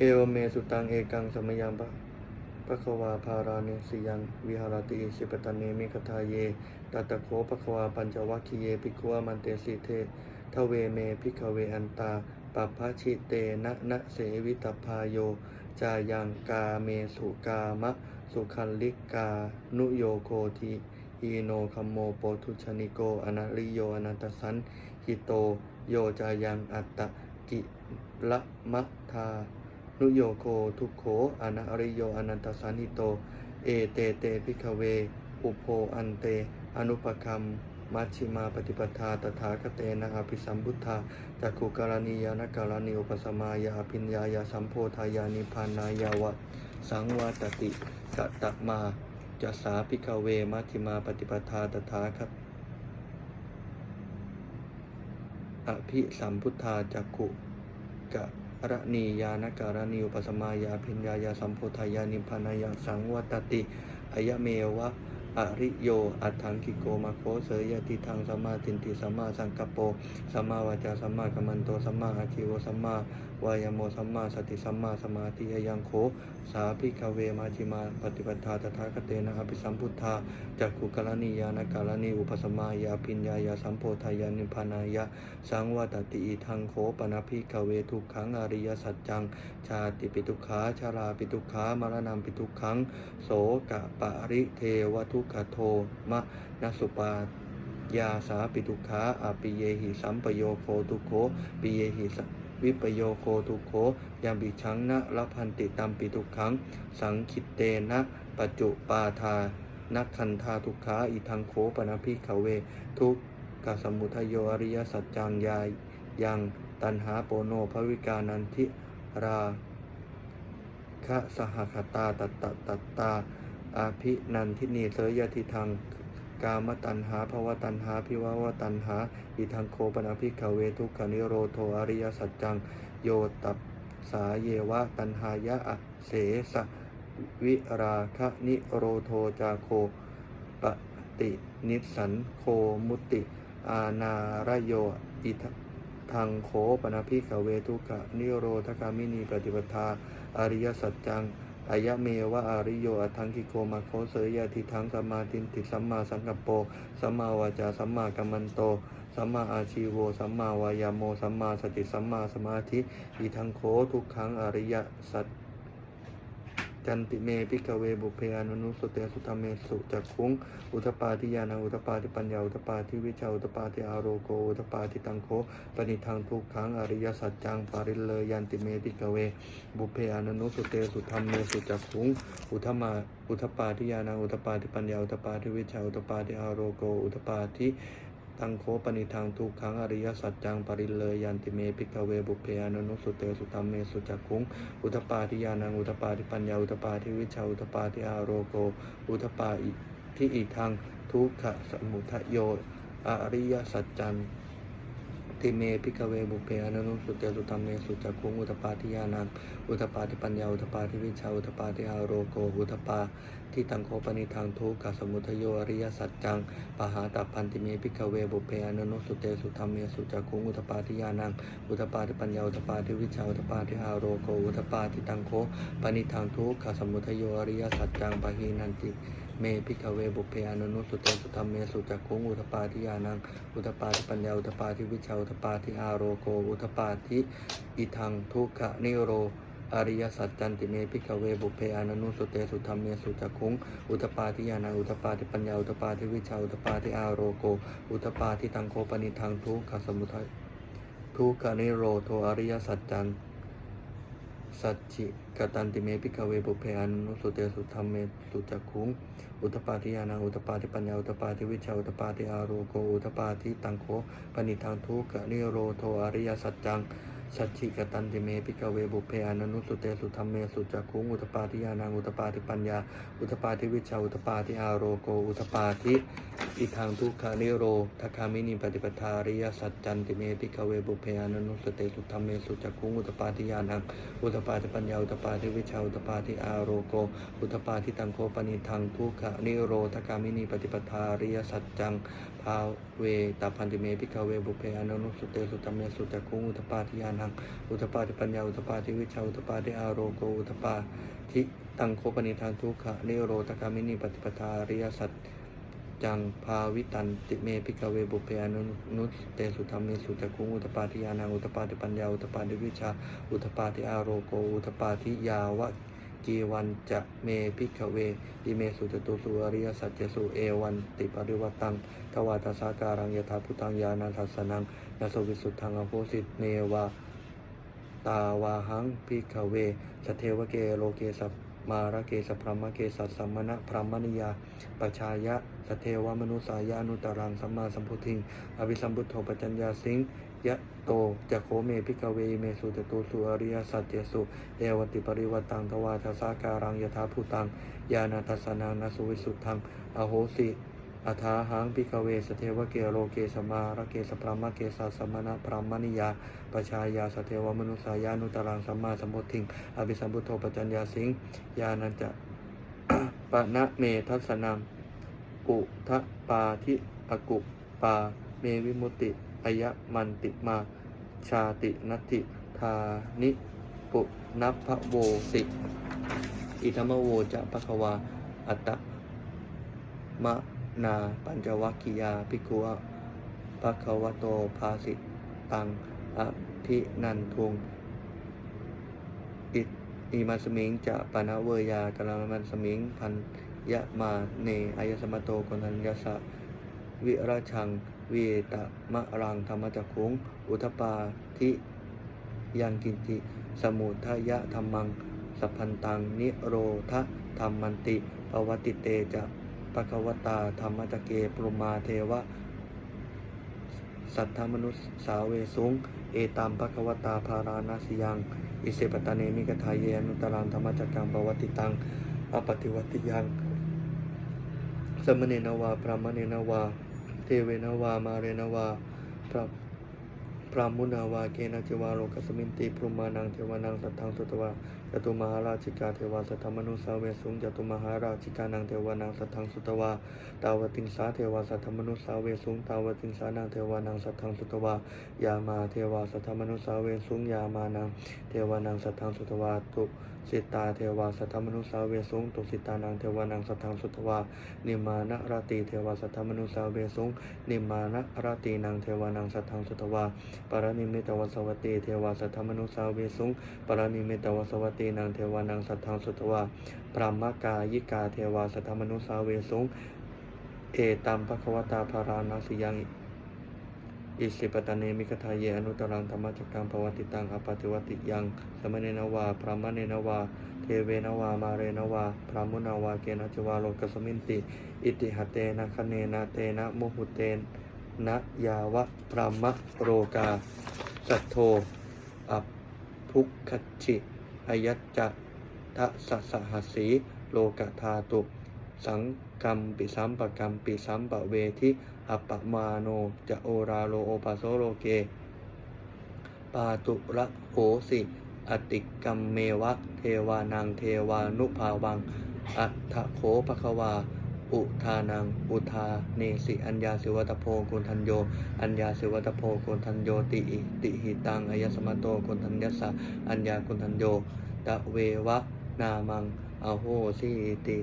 เอวเมสุตังเอกังสมยังปะปะควาภาราเนสิยังวิหารติอิสิปตะเนมิคทาเยตัตะโคปะควาปัญจวัคคีเยปิกวามันเตสิเททเวเมพิกเวอันตาปัปพชิเตนะนะเสวิตพาโยจายังกาเมสุกามะสุขันลิกา นุโยโคทิอีโนคัมโมโปทุชนิโกอนาริโยอนันตสันหิโต โยจายังอัตตกิละมะทา นุโยโคทุโขอนาริโยอนันตสันหิโต เอเตเตพิกเว อุโพอันเต อนุปคัมมัชชิมาปฏิปทาตถาคเตนะอภิสัมพุทธาจักขุกรณียานการณีอุปสมายาอภิญญายาสัมโพธายานิพานายาวะ สังวาตติกะตะมาจะสาพิกเวมัชฌิมาปฏิปทาตถาคตอภิสัมพุทธาจักขุกะ ระณียานการณีอุปสมายาพิญญายาสัมโพธายานิพานายาสังวัตติอายเมวะอริโย อัตถังกิโกมาโคเสยยติทางสัมมาทินติสัมมาสังกปโปสัมมาวาจาสัมมากัมมันโตสัมมาอาชีวสัมมา วายโมสัมมาสติสัมมาสมาธิยังโคสาภิกเวมาจิมาปฏิปทาตถาคเตนะอภิสัมพุทธาจักขุกรณียานการณีอุปสมายาพิญญายาสัมโพธายานิพานายะสังวัตติอิทังโขปนาภิกเวทุกขังอริยสัจจัง ชาติปิทุกขาชาราปิทุกขามรณะปิทุกขังโสกะปะริเทวทุกขโทมะนสุปายาสาปิทุกขาอปิเยหิสัมปโยโคทุโขปิเยหิส วิปโยโคทุโขยามบิชังนะละพันติตัมปิทุกขังสังคิตเตนะปัจจุปาทานักขันธาทุกขาอิทังโขปนาภิกขเว ทุกกสมุทโยอริยสัจจังยายยังตันหาโปโนภวิกานันทิราคะสหคตาตัตตตัตตาอาภินันทินีเสยยติทัง กามตันหาภวตันหาพิวาวตันหา อิทังโคปนาภิกขเวทุกขนิโรโทอริยสัจจัง โยตับสาเยวะตันหายะอเสสะวิราคะนิโรโทจาโคปตินิสันโคมุติ อาณารโยอิทังโคปนาภิกขเวทุกขนิโรธคามินีปฏิปทา อริยสัจจัง อายะเมวะอาริโยอัทังกิโกมาโคเสยยะทิทังสัมมาทินติสัมมาสังกัปโปสัมมาวาจาสัมมากัมมันโตสัมมาอาชีโวสัมมาวายาโมสัมมาสติสัมมาสมาธิอีทังโคทุกขังอริยสัจ จันติเมพิกเวบุพเพอนุสุเตสุธรรมเมสุจักขุงอุทปาทิยานาอุทปาทิปัญญาอุทปาทิวิชาอุทปาทิอาโรโกอุทปาทิตังโคปณิทังทุกขังอริยสัจจังปาริเลยันติเมพิกเว บุพเพอนุสุเตสุธรรมเมสุจักขุงอุทมาอุทปาทิยานาอุทปาทิปัญญาอุทปาทิวิชาอุทปาทิอาโรโกอุทปาทิ ตังโคปนิทังทุกขังอริยสัจจังปริเลยยันติเมพิกเวบุพเพอนุสุเตสุตัมเมสุจักคุงอุทปาทิยานังอุทปาทิปัญญาอุทปาทิวิชาอุทปาทิอาโรโก อุทปาอิทิอีทางทุกขสมุทโยอริยสัจจัง ติเมพิกเวบุพเพอนุสุเตสุตัมเมสุจักุงอุทปาทิยานังอุทปาทิปัญญาอุทปาทิวิชาอุทปาทิอาโรโกอุทปาที่ตังโคปนิทังทุกขสมุทโยอริยสัจจังปหาตัพันติเมพิกเวบุพเพอนุสุเตสุธรรมเมสุจักุงอุทปาทิยานังอุทปาทิปัญญาอุทปาทิวิชาอุทปาทิอาโรโกอุทปาทิตังโคปนิทังทุกขสมุทโยอริยสัจจังปะหีนันติ เมพิกเวบุพเพอนุนุสุเตสุธรรมเมสุจักขุงอุทปาทิยานังอุทปาทิปัญญาอุทปาทิวิชาอุทปาทิอาโรโกอุทปาทิอิทังทุกขะนิโรอริยสัจจันติเมพิกเวบุพเพอนุสุเตสุธรรมเมสุจักขุงอุทปาทิยานังอุทปาทิปัญญาอุทปาทิวิชาอุทปาทิอาโรโกอุทปาทิตังโคปนิทังทุกขสมุทัยทุกขนิโรโทอริยสัจจัง สัจจิกตันติเมพิกเวบุพเพอนุสุเตสุธรรมเมสุจักขุงอุตปาทิยานาอุตปาทิปัญญาอุตปาทิวิชาอุตปาทิอาโรโกอุตปาทิตังโคปณิทังทุกขนิโรโทอริยสัจจัง สัจฉิกตันติเมพิกเวบุพเพอนุสุเตสุธรรมเมสุจักขุงอุทปาทิยานังอุทปาทิปัญญา อุทปาทิวิชาอุทปาทิอาโรโก อุทปาทิอิทังทุกขานิโรทคามินิปฏิปทาริยสัจจันติเมพิกเวบุพเพอนุสุเตสุธรรมเมสุจักขุงอุทปาทิยานังอุทปาทิปัญญาอุทปาทิวิชาอุทปาทิอาโรโก อุทปาทิตังโคปนิทังทุกขานิโรทคามินิปฏิปทาริยสัจจังภาเวตาพันติเมพิกเวบุพเพอนุสุเตสุธรรมเมสุจักขุงอุทปาทิยานง อุตปาทิปัญญา อุตปาทิวิชา อุตปาทิอารโก อุตปาทิตังโคปนิทานทุกขะนิโรธกามินีปฏิปทาอริยสัจจังภาวิตันติเมพิกเวบุเพอนุนุตเตสุธรรมเมสุจักขุงอุตปาทิยานังอุตปาทิปัญญา อุตปาทิวิชา อุตปาทิอารโก อุตปาทิยาวะกีวันจะเมพิกเวอิเมสุจตุสุอริยสัจเจสุเอวันติปริวัตังทวาตสาการังยถาพุตังยานาทัสสนังนาสวิสุทธังอโพสิตเนวา ตาวาหังพิกเวสเทวเกโลเกสปมารเกสพรมเกสัสสัมมณะพรมนิยาปชายะสเทวมนุสายานุตรังสัมมาสัมพุทิง อภิสัมพุทโธปจัญญาสิงยะโตจะโคเมพิกเวเมสุจตุสุอริยสัจเจสุเอวติปริวัตังทวาทสาการังยถาภูตังยานาทัสสนังนสุวิสุทธังอโหสิ อัฐาหังพิกเวสเทวเกโลเกสมาระเกสพรหมเกสัสสมณะพรหมนิยาปชายาสเทวมนุสายานุตรังสัมมาสัมพุทธิงอภิสัมพุทโธปจัญญาสิงยานันจะปะนะเมทัสนังอุทะปาทิอกุปาเมวิมุติอายะมันติมาชาตินัตติธานิปุนัพพะโวสิอิธรรมโวจะปะคะวาอัตตะมะ นาปัญจวัคคียาภิกขุอะปะคะวะโตภาสิตังอภินันทุงอิอิมาสมิงจะปะนะเวยากะลามันสมิงพันยะมาเนอายสมโตกนัญญาสะวิราชังเวตมะรังธรรมจักขุงอุทปาทิยังกินติ สมุทยะธรรมังสัพพันตังนิโรธธรรมันติปวติเตจะ ปะกวตา ธรรมจเกปรมาเทวะ สัทธมนุสสาเวสุง เอตามปะกวตาภารานาสยัง อิเสปตาเนมิกทายเยนุตรานธรรมจักกังปวัติตัง อปฏิวัติยัง สมเนนวา พระมเนนวา เทเวนาวา มาเรนาวาพระ พรามุนาวาเกนะจิวาโลกัสมินติพรุมานังเทวานังสัทธังสุตวะจตุมหาราชิกาเทวาสัทธมนุสาเวสุงจตุมหาราชิกานังเทวานังสัทธังสุตวะตาวติงสาเทวาสัทธมนุสาเวสุงตาวติงสานังเทวานังสัทธังสุตวะยามาเทวาสัทธมนุสาเวสุงยามานังเทวานังสัทธังสุตวะตุ สิตาเทวาสัทธมนุสาเวสุงตุสิตานังเทวานังสัทธังสุตวานิมานะราตีเทวาสัทธมนุสาเวสุงนิมานะราตีนางเทวานังสัทธังสุตวาปรนิมิตวสวัตตีเทวาสัทธมนุสาเวสุงปรนิมิตวสวัตตีนางเทวานังสัทธังสุตวาพรหมกายิกาเทวาสัทธมนุสาเวสุงเอตัมภควตาภารานาสิยัง อิสิปตาเนมิกทายเยอนุตรังธรรมจักกังภวติตังอปฏิวติยัง สมเณนวา พระมเณนวา เทเวนวา มาเรนวา พระมุนาวา เกณจวาโลกสมินติ อิติหเตนะคะเนนะเตนะโมหุเตนะยาวะพระมะโรกา สัทโธอัปพุกขชิอายัจจะทะสะสะหัสสี โลกธาตุ สังกรรมปิสัมปกรรมปิสัมปเวทิ อัปปมาโนจะโอราโลโอปัสโสโลเก ปาตุระโหสิ อติกรรมเมวะ เทวานังเทวานุภาวัง อัฏฐโขภควา อุทานัง อุทาเนสิอัญญาสิวัตโพกุณทันโย อัญญาสิวัตโพกุณทันโยติอิติหิตังอายสมโตกุณทันยสะอัญญากุณทันโยตะเววะนามังอโหสิติ